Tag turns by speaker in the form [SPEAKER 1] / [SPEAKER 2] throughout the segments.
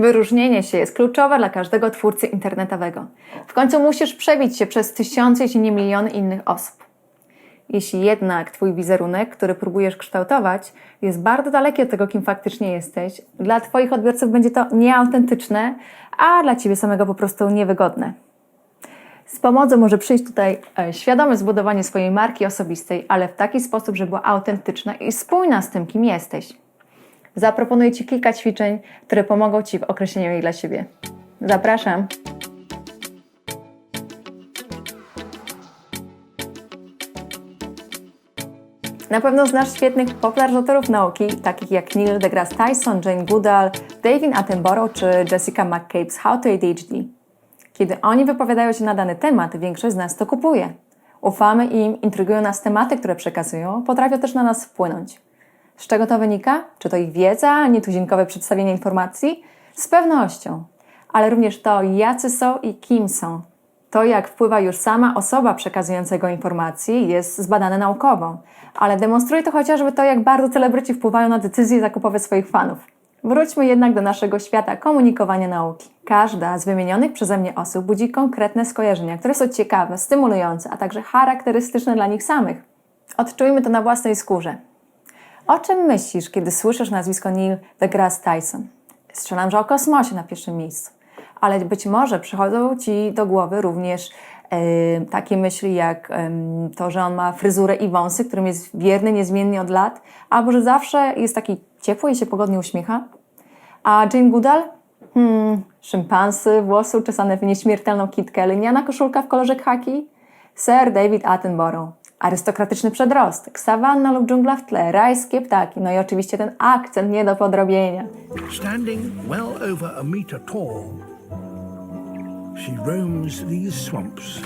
[SPEAKER 1] Wyróżnienie się jest kluczowe dla każdego twórcy internetowego. W końcu musisz przebić się przez tysiące, jeśli nie miliony innych osób. Jeśli jednak Twój wizerunek, który próbujesz kształtować, jest bardzo daleki od tego, kim faktycznie jesteś, dla Twoich odbiorców będzie to nieautentyczne, a dla Ciebie samego po prostu niewygodne. Z pomocą może przyjść tutaj e, świadome zbudowanie swojej marki osobistej, ale w taki sposób, żeby była autentyczna i spójna z tym, kim jesteś. Zaproponuję Ci kilka ćwiczeń, które pomogą Ci w określeniu jej dla siebie. Zapraszam. Na pewno znasz świetnych popularyzatorów nauki, takich jak Neil deGrasse Tyson, Jane Goodall, David Attenborough czy Jessica McCabe's How to ADHD. Kiedy oni wypowiadają się na dany temat, większość z nas to kupuje. Ufamy im, intrygują nas tematy, które przekazują, potrafią też na nas wpłynąć. Z czego to wynika? Czy to ich wiedza, nietuzinkowe przedstawienie informacji? Z pewnością. Ale również to, jacy są i kim są. To, jak wpływa już sama osoba przekazującego informacji, jest zbadane naukowo, ale demonstruje to chociażby to, jak bardzo celebryci wpływają na decyzje zakupowe swoich fanów. Wróćmy jednak do naszego świata komunikowania nauki. Każda z wymienionych przeze mnie osób budzi konkretne skojarzenia, które są ciekawe, stymulujące, a także charakterystyczne dla nich samych. Odczujmy to na własnej skórze. O czym myślisz, kiedy słyszysz nazwisko Neil deGrasse Tyson? Strzelam, że o kosmosie na pierwszym miejscu. Ale być może przychodzą Ci do głowy również e, takie myśli jak e, to, że on ma fryzurę i wąsy, którym jest wierny niezmiennie od lat, albo że zawsze jest taki ciepły i się pogodnie uśmiecha. A Jane Goodall? Hmm, szympansy, włosy uczesane w nieśmiertelną kitkę, liniana koszulka w kolorze khaki? Sir David Attenborough. Arystokratyczny przedrostek, sawanna lub dżungla w tle, rajskie ptaki, no i oczywiście ten akcent nie do podrobienia.
[SPEAKER 2] Standing well over a metre tall, she roams these swamps.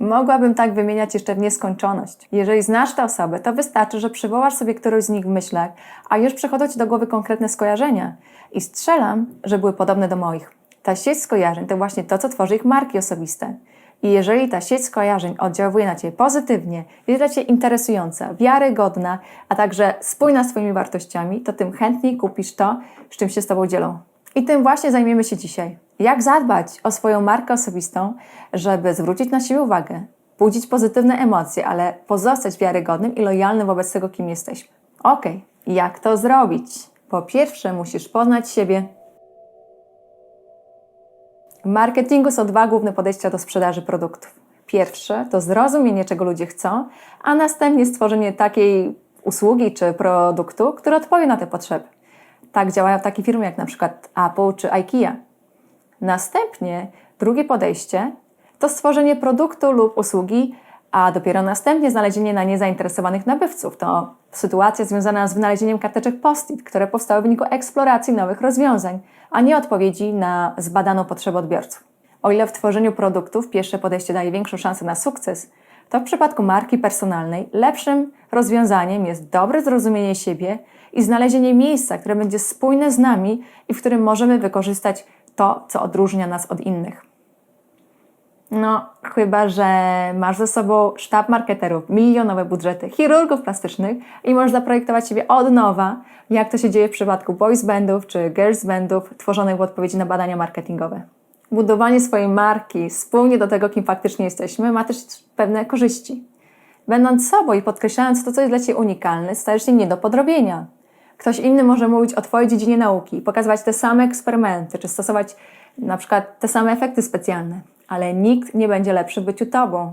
[SPEAKER 1] Mogłabym tak wymieniać jeszcze w nieskończoność. Jeżeli znasz tę osobę, to wystarczy, że przywołasz sobie którąś z nich w myślach, a już przychodzą Ci do głowy konkretne skojarzenia. I strzelam, że były podobne do moich. Ta sieć skojarzeń to właśnie to, co tworzy ich marki osobiste. I jeżeli ta sieć skojarzeń oddziałuje na Ciebie pozytywnie, jest dla Ciebie interesująca, wiarygodna, a także spójna z Twoimi wartościami, to tym chętniej kupisz to, z czym się z Tobą dzielą. I tym właśnie zajmiemy się dzisiaj. Jak zadbać o swoją markę osobistą, żeby zwrócić na siebie uwagę, budzić pozytywne emocje, ale pozostać wiarygodnym i lojalnym wobec tego, kim jesteśmy. Ok, jak to zrobić? Po pierwsze, musisz poznać siebie. W marketingu są dwa główne podejścia do sprzedaży produktów. Pierwsze to zrozumienie, czego ludzie chcą, a następnie stworzenie takiej usługi czy produktu, który odpowie na te potrzeby. Tak działają takie firmy jak na przykład Apple czy IKEA. Następnie drugie podejście to stworzenie produktu lub usługi, a dopiero następnie znalezienie na nie zainteresowanych nabywców. To sytuacja związana z wynalezieniem karteczek post-it, które powstały w wyniku eksploracji nowych rozwiązań, a nie odpowiedzi na zbadaną potrzebę odbiorców. O ile w tworzeniu produktów pierwsze podejście daje większą szansę na sukces, to w przypadku marki personalnej lepszym rozwiązaniem jest dobre zrozumienie siebie i znalezienie miejsca, które będzie spójne z nami i w którym możemy wykorzystać to, co odróżnia nas od innych. No, chyba, że masz ze sobą sztab marketerów, milionowe budżety, chirurgów plastycznych i możesz zaprojektować siebie od nowa, jak to się dzieje w przypadku boys bandów czy girls bandów tworzonych w odpowiedzi na badania marketingowe. Budowanie swojej marki wspólnie do tego, kim faktycznie jesteśmy, ma też pewne korzyści. Będąc sobą i podkreślając to, co jest dla Ciebie unikalne, stajesz się nie do podrobienia. Ktoś inny może mówić o Twojej dziedzinie nauki, pokazywać te same eksperymenty, czy stosować na przykład te same efekty specjalne, ale nikt nie będzie lepszy w byciu Tobą.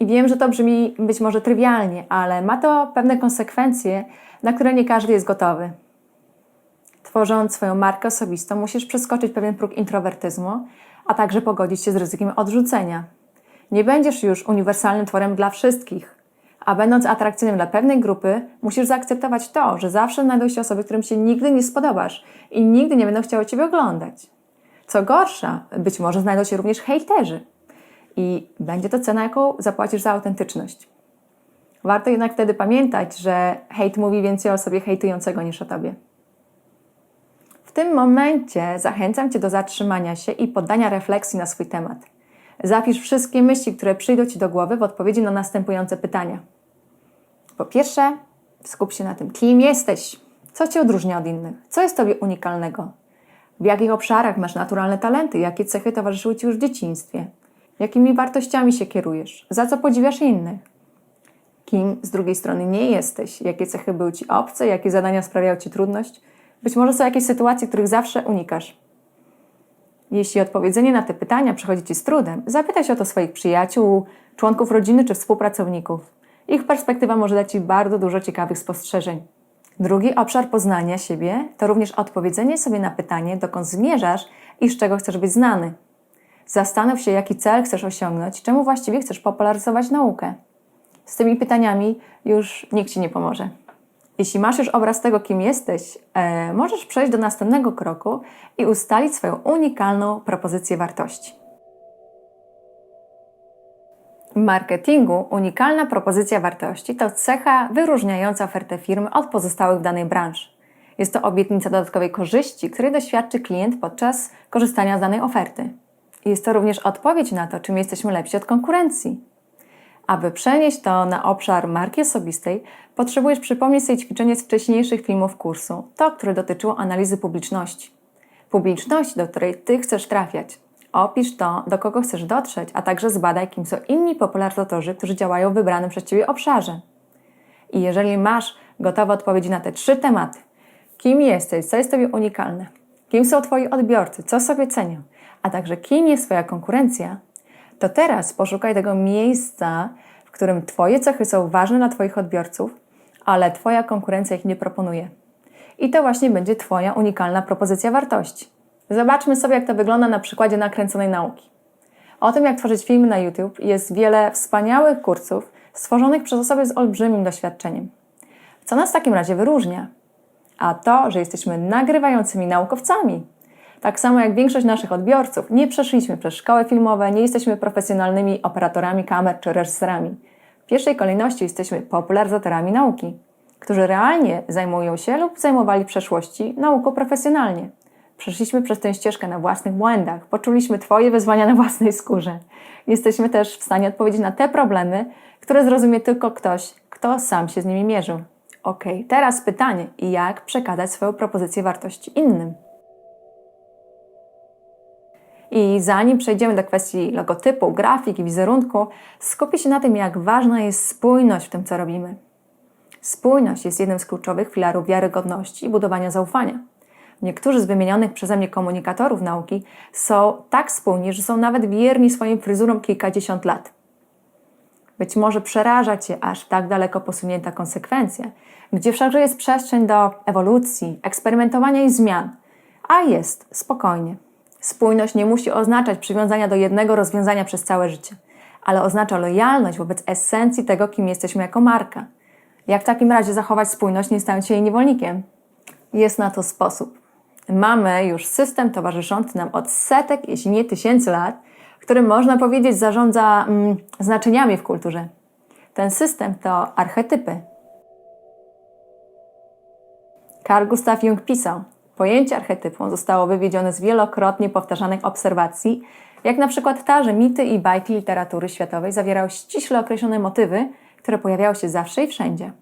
[SPEAKER 1] I wiem, że to brzmi być może trywialnie, ale ma to pewne konsekwencje, na które nie każdy jest gotowy. Tworząc swoją markę osobistą, musisz przeskoczyć pewien próg introwertyzmu, a także pogodzić się z ryzykiem odrzucenia. Nie będziesz już uniwersalnym tworem dla wszystkich, a będąc atrakcyjnym dla pewnej grupy, musisz zaakceptować to, że zawsze znajdą się osoby, którym się nigdy nie spodobasz i nigdy nie będą chciały Ciebie oglądać. Co gorsza, być może znajdą się również hejterzy i będzie to cena, jaką zapłacisz za autentyczność. Warto jednak wtedy pamiętać, że hejt mówi więcej o osobie hejtującego niż o Tobie. W tym momencie zachęcam Cię do zatrzymania się i poddania refleksji na swój temat. Zapisz wszystkie myśli, które przyjdą Ci do głowy w odpowiedzi na następujące pytania. Po pierwsze, skup się na tym, kim jesteś, Co Cię odróżnia od innych? Co jest Tobie unikalnego? W jakich obszarach masz naturalne talenty? Jakie cechy towarzyszyły Ci już w dzieciństwie? Jakimi wartościami się kierujesz? Za co podziwiasz innych? Kim z drugiej strony nie jesteś? Jakie cechy były Ci obce? Jakie zadania sprawiały Ci trudność? Być może są jakieś sytuacje, których zawsze unikasz. Jeśli odpowiedzenie na te pytania przychodzi Ci z trudem, zapytaj się o to swoich przyjaciół, członków rodziny czy współpracowników. Ich perspektywa może dać Ci bardzo dużo ciekawych spostrzeżeń. Drugi obszar poznania siebie to również odpowiedzenie sobie na pytanie, dokąd zmierzasz i z czego chcesz być znany. Zastanów się, jaki cel chcesz osiągnąć, czemu właściwie chcesz popularyzować naukę. Z tymi pytaniami już nikt Ci nie pomoże. Jeśli masz już obraz tego, kim jesteś, e, możesz przejść do następnego kroku i ustalić swoją unikalną propozycję wartości. Marketingu unikalna propozycja wartości to cecha wyróżniająca ofertę firmy od pozostałych w danej branży. Jest to obietnica dodatkowej korzyści, której doświadczy klient podczas korzystania z danej oferty. Jest to również odpowiedź na to, czym jesteśmy lepsi od konkurencji. Aby przenieść to na obszar marki osobistej, potrzebujesz przypomnieć sobie ćwiczenie z wcześniejszych filmów kursu, to, które dotyczyło analizy publiczności. Publiczności, do której Ty chcesz trafiać. Opisz to, do kogo chcesz dotrzeć, a także zbadaj, kim są inni popularyzatorzy, którzy działają w wybranym przez Ciebie obszarze. I jeżeli masz gotowe odpowiedzi na te trzy tematy, kim jesteś, co jest Tobie unikalne, kim są Twoi odbiorcy, co sobie cenią, a także kim jest Twoja konkurencja, to teraz poszukaj tego miejsca, w którym Twoje cechy są ważne dla Twoich odbiorców, ale Twoja konkurencja ich nie proponuje. I to właśnie będzie Twoja unikalna propozycja wartości. Zobaczmy sobie, jak to wygląda na przykładzie nakręconej nauki. O tym, jak tworzyć filmy na YouTube, jest wiele wspaniałych kursów stworzonych przez osoby z olbrzymim doświadczeniem. Co nas w takim razie wyróżnia? A to, że jesteśmy nagrywającymi naukowcami. Tak samo jak większość naszych odbiorców, nie przeszliśmy przez szkoły filmowe, nie jesteśmy profesjonalnymi operatorami kamer czy reżyserami. W pierwszej kolejności jesteśmy popularyzatorami nauki, którzy realnie zajmują się lub zajmowali w przeszłości nauką profesjonalnie. Przeszliśmy przez tę ścieżkę na własnych błędach, poczuliśmy Twoje wyzwania na własnej skórze. Jesteśmy też w stanie odpowiedzieć na te problemy, które zrozumie tylko ktoś, kto sam się z nimi mierzył. Ok, teraz pytanie, jak przekazać swoją propozycję wartości innym? I zanim przejdziemy do kwestii logotypu, grafiki, wizerunku, skupię się na tym, jak ważna jest spójność w tym, co robimy. Spójność jest jednym z kluczowych filarów wiarygodności i budowania zaufania. Niektórzy z wymienionych przeze mnie komunikatorów nauki są tak spójni, że są nawet wierni swoim fryzurom kilkadziesiąt lat. Być może przeraża Cię aż tak daleko posunięta konsekwencja, gdzie wszakże jest przestrzeń do ewolucji, eksperymentowania i zmian, a jest spokojnie. Spójność nie musi oznaczać przywiązania do jednego rozwiązania przez całe życie, ale oznacza lojalność wobec esencji tego, kim jesteśmy jako marka. Jak w takim razie zachować spójność, nie stając się jej niewolnikiem? Jest na to sposób. Mamy już system towarzyszący nam od setek, jeśli nie tysięcy lat, który można powiedzieć zarządza mm, znaczeniami w kulturze. Ten system to archetypy. Carl Gustav Jung pisał, pojęcie archetypu zostało wywiedzione z wielokrotnie powtarzanych obserwacji, jak na przykład ta, że mity i bajki literatury światowej zawierały ściśle określone motywy, które pojawiały się zawsze i wszędzie.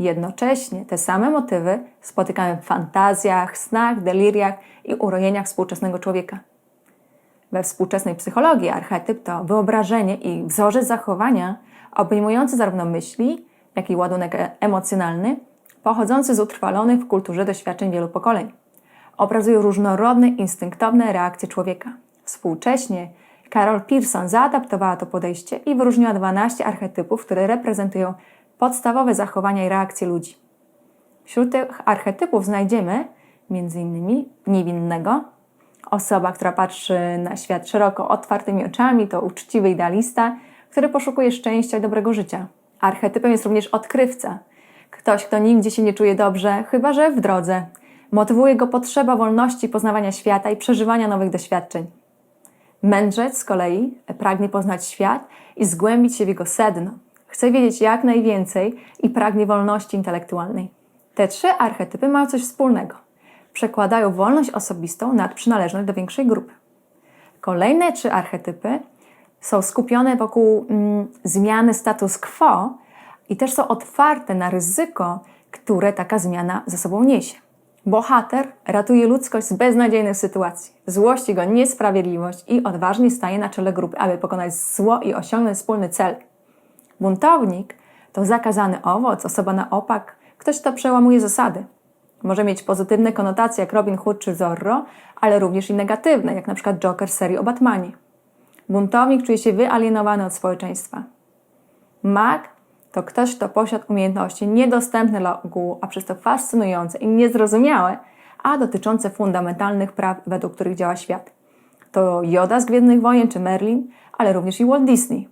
[SPEAKER 1] Jednocześnie te same motywy spotykamy w fantazjach, snach, deliriach i urojeniach współczesnego człowieka. We współczesnej psychologii archetyp to wyobrażenie i wzorzec zachowania obejmujący zarówno myśli, jak i ładunek emocjonalny, pochodzący z utrwalonych w kulturze doświadczeń wielu pokoleń. Obrazują różnorodne, instynktowne reakcje człowieka. Współcześnie Carol Pearson zaadaptowała to podejście i wyróżniła 12 archetypów, które reprezentują podstawowe zachowania i reakcje ludzi. Wśród tych archetypów znajdziemy m.in. niewinnego, osoba, która patrzy na świat szeroko otwartymi oczami, to uczciwy idealista, który poszukuje szczęścia i dobrego życia. Archetypem jest również odkrywca, ktoś, kto nigdzie się nie czuje dobrze, chyba że w drodze. Motywuje go potrzeba wolności poznawania świata i przeżywania nowych doświadczeń. Mędrzec z kolei pragnie poznać świat i zgłębić się w jego sedno. Chce wiedzieć jak najwięcej i pragnie wolności intelektualnej. Te trzy archetypy mają coś wspólnego. Przekładają wolność osobistą nad przynależność do większej grupy. Kolejne trzy archetypy są skupione wokół mm, zmiany status quo i też są otwarte na ryzyko, które taka zmiana ze sobą niesie. Bohater ratuje ludzkość z beznadziejnych sytuacji. Złości go niesprawiedliwość i odważnie staje na czele grupy, aby pokonać zło i osiągnąć wspólny cel. Buntownik to zakazany owoc, osoba na opak, ktoś, kto przełamuje zasady. Może mieć pozytywne konotacje jak Robin Hood czy Zorro, ale również i negatywne, jak na przykład Joker serii o Batmanie. Buntownik czuje się wyalienowany od społeczeństwa. Mag to ktoś, kto posiada umiejętności niedostępne dla ogółu, a przez to fascynujące i niezrozumiałe, a dotyczące fundamentalnych praw, według których działa świat. To Yoda z Gwiezdnych Wojen czy Merlin, ale również i Walt Disney.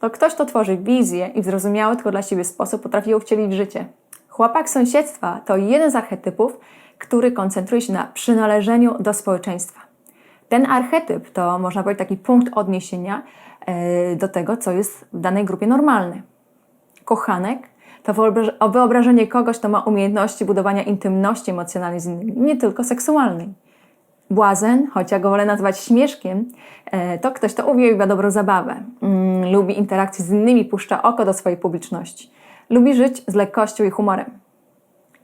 [SPEAKER 1] To ktoś, kto tworzy wizję i w zrozumiały tylko dla siebie sposób potrafi ją wcielić w życie. Chłopak sąsiedztwa to jeden z archetypów, który koncentruje się na przynależeniu do społeczeństwa. Ten archetyp to, można powiedzieć, taki punkt odniesienia e, do tego, co jest w danej grupie normalne. Kochanek to wyobraż- wyobrażenie kogoś, kto ma umiejętności budowania intymności emocjonalnej z innymi, nie tylko seksualnej. Błazen, choć ja go wolę nazwać śmieszkiem, e, to ktoś, kto uwielbia dobrą zabawę. Mm, lubi interakcje z innymi, puszcza oko do swojej publiczności. Lubi żyć z lekkością i humorem.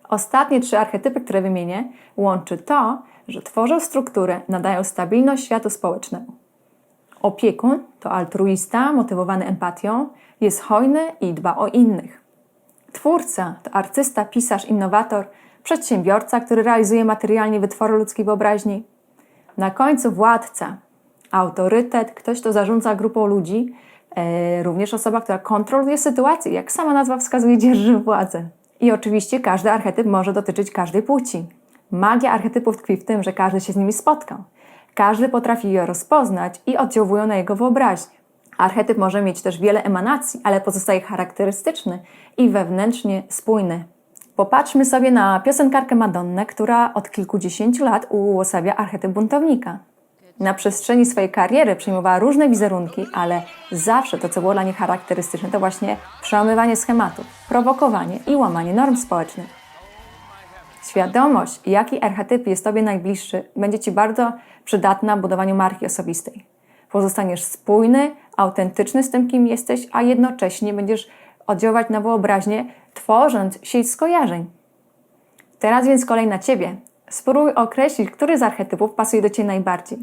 [SPEAKER 1] Ostatnie trzy archetypy, które wymienię, łączy to, że tworzą strukturę, nadają stabilność światu społecznemu. Opiekun to altruista, motywowany empatią, jest hojny i dba o innych. Twórca to artysta, pisarz, innowator, przedsiębiorca, który realizuje materialnie wytwory ludzkiej wyobraźni. Na końcu władca, autorytet, ktoś, kto zarządza grupą ludzi, e, również osoba, która kontroluje sytuację, jak sama nazwa wskazuje, dzierży władzę. I oczywiście każdy archetyp może dotyczyć każdej płci. Magia archetypów tkwi w tym, że każdy się z nimi spotkał. Każdy potrafi je rozpoznać i oddziałują na jego wyobraźnię. Archetyp może mieć też wiele emanacji, ale pozostaje charakterystyczny i wewnętrznie spójny. Popatrzmy sobie na piosenkarkę Madonnę, która od kilkudziesięciu lat uosabia archetyp buntownika. Na przestrzeni swojej kariery przyjmowała różne wizerunki, ale zawsze to, co było dla niej charakterystyczne, to właśnie przełamywanie schematów, prowokowanie i łamanie norm społecznych. Świadomość, jaki archetyp jest Tobie najbliższy, będzie Ci bardzo przydatna w budowaniu marki osobistej. Pozostaniesz spójny, autentyczny z tym, kim jesteś, a jednocześnie będziesz oddziaływać na wyobraźnię, tworząc sieć skojarzeń. Teraz więc kolej na Ciebie. Spróbuj określić, który z archetypów pasuje do Ciebie najbardziej.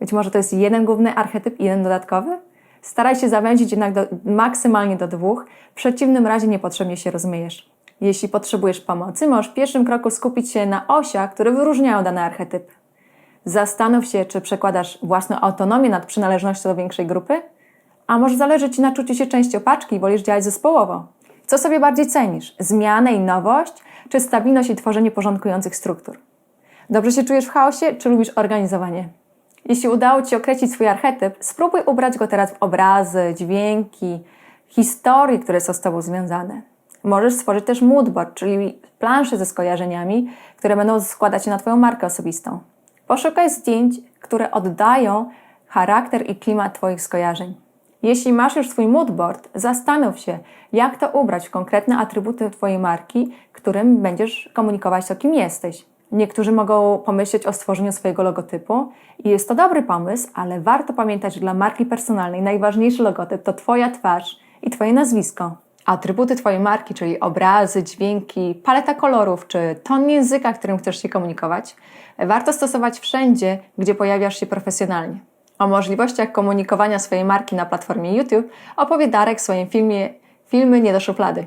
[SPEAKER 1] Być może to jest jeden główny archetyp i jeden dodatkowy? Staraj się zawęzić jednak do, maksymalnie do dwóch, w przeciwnym razie niepotrzebnie się rozmyjesz. Jeśli potrzebujesz pomocy, możesz w pierwszym kroku skupić się na osiach, które wyróżniają dany archetyp. Zastanów się, czy przekładasz własną autonomię nad przynależnością do większej grupy, a może zależy Ci na czuciu się częścią paczki i wolisz działać zespołowo. Co sobie bardziej cenisz? Zmianę i nowość, czy stabilność i tworzenie porządkujących struktur? Dobrze się czujesz w chaosie, czy lubisz organizowanie? Jeśli udało Ci się określić swój archetyp, spróbuj ubrać go teraz w obrazy, dźwięki, historie, które są z Tobą związane. Możesz stworzyć też moodboard, czyli planszę ze skojarzeniami, które będą składać się na Twoją markę osobistą. Poszukaj zdjęć, które oddają charakter i klimat Twoich skojarzeń. Jeśli masz już swój moodboard, zastanów się, jak to ubrać w konkretne atrybuty Twojej marki, którym będziesz komunikować to, kim jesteś. Niektórzy mogą pomyśleć o stworzeniu swojego logotypu i jest to dobry pomysł, ale warto pamiętać, że dla marki personalnej najważniejszy logotyp to Twoja twarz i Twoje nazwisko. Atrybuty Twojej marki, czyli obrazy, dźwięki, paleta kolorów czy ton języka, którym chcesz się komunikować, warto stosować wszędzie, gdzie pojawiasz się profesjonalnie. O możliwościach komunikowania swojej marki na platformie YouTube opowie Darek w swoim filmie Filmy nie do szuflady.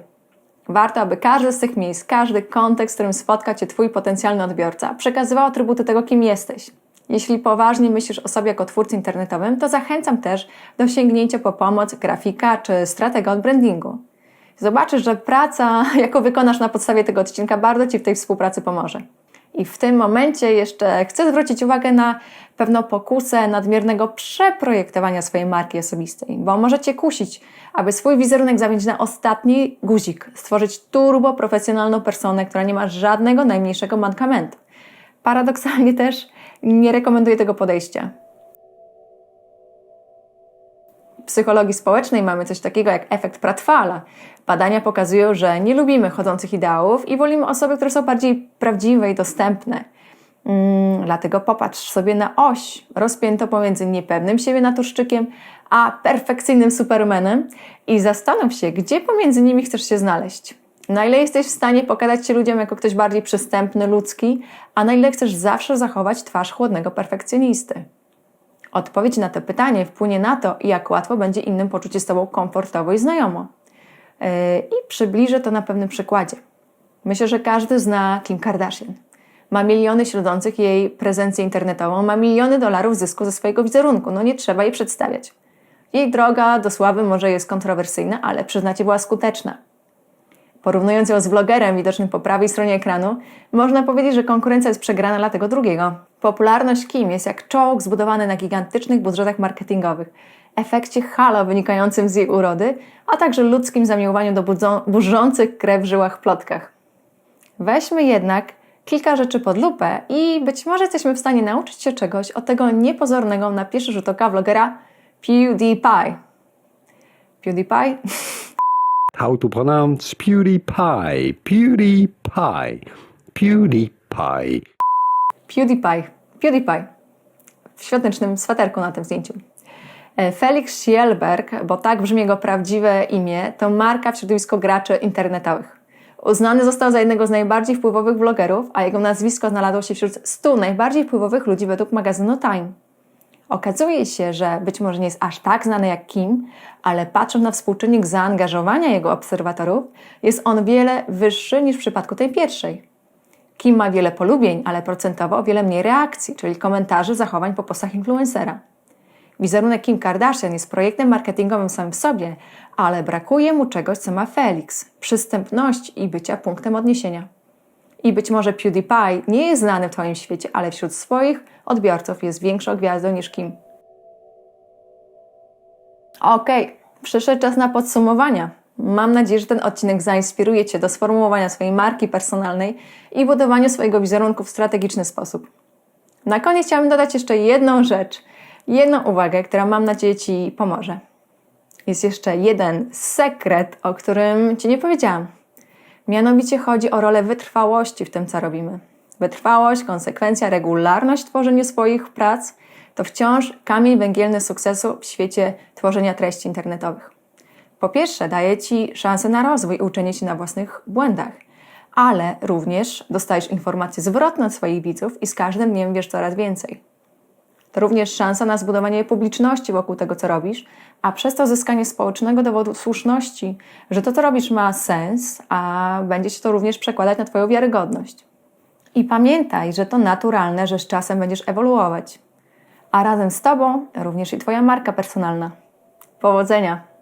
[SPEAKER 1] Warto, aby każdy z tych miejsc, każdy kontekst, w którym spotka Cię Twój potencjalny odbiorca, przekazywał atrybuty tego, kim jesteś. Jeśli poważnie myślisz o sobie jako twórcy internetowym, to zachęcam też do sięgnięcia po pomoc grafika czy stratega od brandingu. Zobaczysz, że praca, jaką wykonasz na podstawie tego odcinka, bardzo Ci w tej współpracy pomoże. I w tym momencie jeszcze chcę zwrócić uwagę na pewną pokusę nadmiernego przeprojektowania swojej marki osobistej, bo może Cię kusić, aby swój wizerunek zawieźć na ostatni guzik, stworzyć turbo profesjonalną personę, która nie ma żadnego najmniejszego mankamentu. Paradoksalnie też nie rekomenduję tego podejścia. Psychologii społecznej mamy coś takiego jak efekt Pratfala. Badania pokazują, że nie lubimy chodzących ideałów i wolimy osoby, które są bardziej prawdziwe i dostępne. Mm, dlatego popatrz sobie na oś rozpiętą pomiędzy niepewnym siebie naturszczykiem a perfekcyjnym supermanem i zastanów się, gdzie pomiędzy nimi chcesz się znaleźć. Na ile jesteś w stanie pokazać się ludziom jako ktoś bardziej przystępny, ludzki, a na ile chcesz zawsze zachować twarz chłodnego perfekcjonisty? Odpowiedź na to pytanie wpłynie na to, jak łatwo będzie innym poczuć się z Tobą komfortowo i znajomo. Yy, I przybliżę to na pewnym przykładzie. Myślę, że każdy zna Kim Kardashian. Ma miliony śledzących jej prezencję internetową, ma miliony dolarów zysku ze swojego wizerunku. No nie trzeba jej przedstawiać. Jej droga do sławy może jest kontrowersyjna, ale przyznacie była skuteczna. Porównując ją z vlogerem widocznym po prawej stronie ekranu, można powiedzieć, że konkurencja jest przegrana dla tego drugiego. Popularność Kim jest jak czołg zbudowany na gigantycznych budżetach marketingowych, efekcie halo wynikającym z jej urody, a także ludzkim zamiłowaniu do burzących krew w żyłach plotkach. Weźmy jednak kilka rzeczy pod lupę i być może jesteśmy w stanie nauczyć się czegoś od tego niepozornego na pierwszy rzut oka vlogera PewDiePie. PewDiePie?
[SPEAKER 3] How to pronounce PewDiePie? PewDiePie. PewDiePie.
[SPEAKER 1] PewDiePie. PewDiePie. W świątecznym sweterku na tym zdjęciu. E, Felix Schielberg, bo tak brzmi jego prawdziwe imię, to marka w środowisku graczy internetowych. Uznany został za jednego z najbardziej wpływowych vlogerów, a jego nazwisko znalazło się wśród 100 najbardziej wpływowych ludzi według magazynu Time. Okazuje się, że być może nie jest aż tak znany jak Kim, ale patrząc na współczynnik zaangażowania jego obserwatorów, jest on wiele wyższy niż w przypadku tej pierwszej. Kim ma wiele polubień, ale procentowo o wiele mniej reakcji, czyli komentarzy, zachowań po postach influencera. Wizerunek Kim Kardashian jest projektem marketingowym samym w sobie, ale brakuje mu czegoś, co ma Felix przystępności i bycia punktem odniesienia. I być może PewDiePie nie jest znany w Twoim świecie, ale wśród swoich odbiorców jest większą gwiazdą niż Kim. Okej, przyszedł czas na podsumowania. Mam nadzieję, że ten odcinek zainspiruje Cię do sformułowania swojej marki personalnej i budowania swojego wizerunku w strategiczny sposób. Na koniec chciałabym dodać jeszcze jedną rzecz, jedną uwagę, która mam nadzieję Ci pomoże. Jest jeszcze jeden sekret, o którym Ci nie powiedziałam. Mianowicie chodzi o rolę wytrwałości w tym, co robimy. Wytrwałość, konsekwencja, regularność w tworzeniu swoich prac to wciąż kamień węgielny sukcesu w świecie tworzenia treści internetowych. Po pierwsze, daje Ci szansę na rozwój i uczenie się na własnych błędach, ale również dostajesz informacje zwrotne od swoich widzów i z każdym dniem wiesz coraz więcej. To również szansa na zbudowanie publiczności wokół tego, co robisz, a przez to zyskanie społecznego dowodu słuszności, że to, co robisz, ma sens, a będzie się to również przekładać na Twoją wiarygodność. I pamiętaj, że to naturalne, że z czasem będziesz ewoluować, a razem z Tobą również i Twoja marka personalna. Powodzenia!